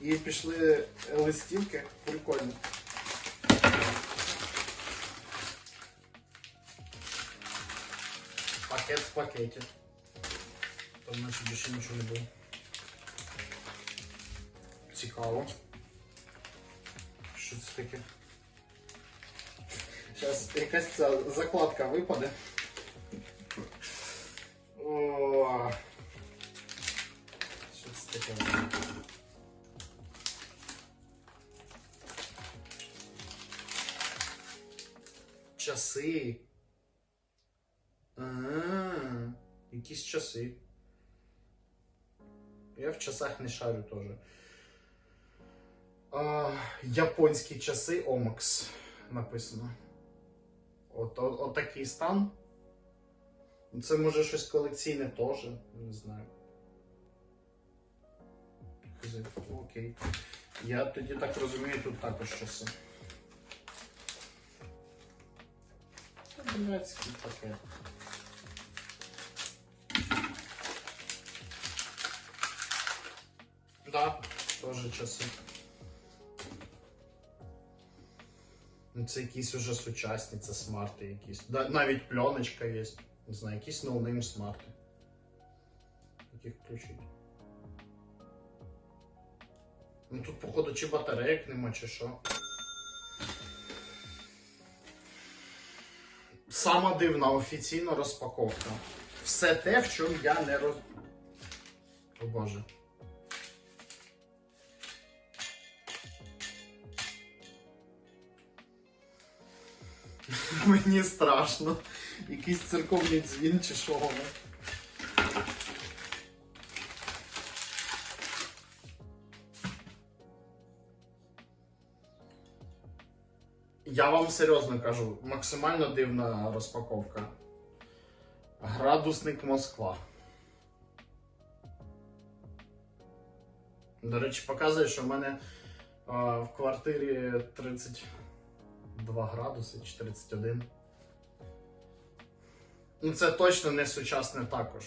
І пішли листівки. Прикольно. Пакет в пакеті. Там наче більше нічого не було. Цікаво. Що це таке? Зараз якась ця закладка випаде. О, що це таке? Часи. А, якісь часи. Я в часах не шарю теж. А, японські часи Омакс написано. От, от, от такий стан. Це може щось колекційне теж, не знаю. Окей. Я тоді так розумію, тут також часи. Блядський пакет. Да, теж часи. Ну, Це якісь уже сучасні, це смарти якісь. Да, навіть пленочка є. Не знаю, якісь ноунейм смарти. Яких включить. Ну тут, походу, чи батарейок нема, чи що. Сама дивна офіційна розпаковка. Все те, в чому я не роз. О боже. Мені страшно. Якийсь церковний дзвін чи що воно. Я вам серйозно кажу, максимально дивна розпаковка. Градусник Москва. До речі, показує, що в мене а, в квартирі 32 градуси чи 31. Ну, це точно не сучасне також.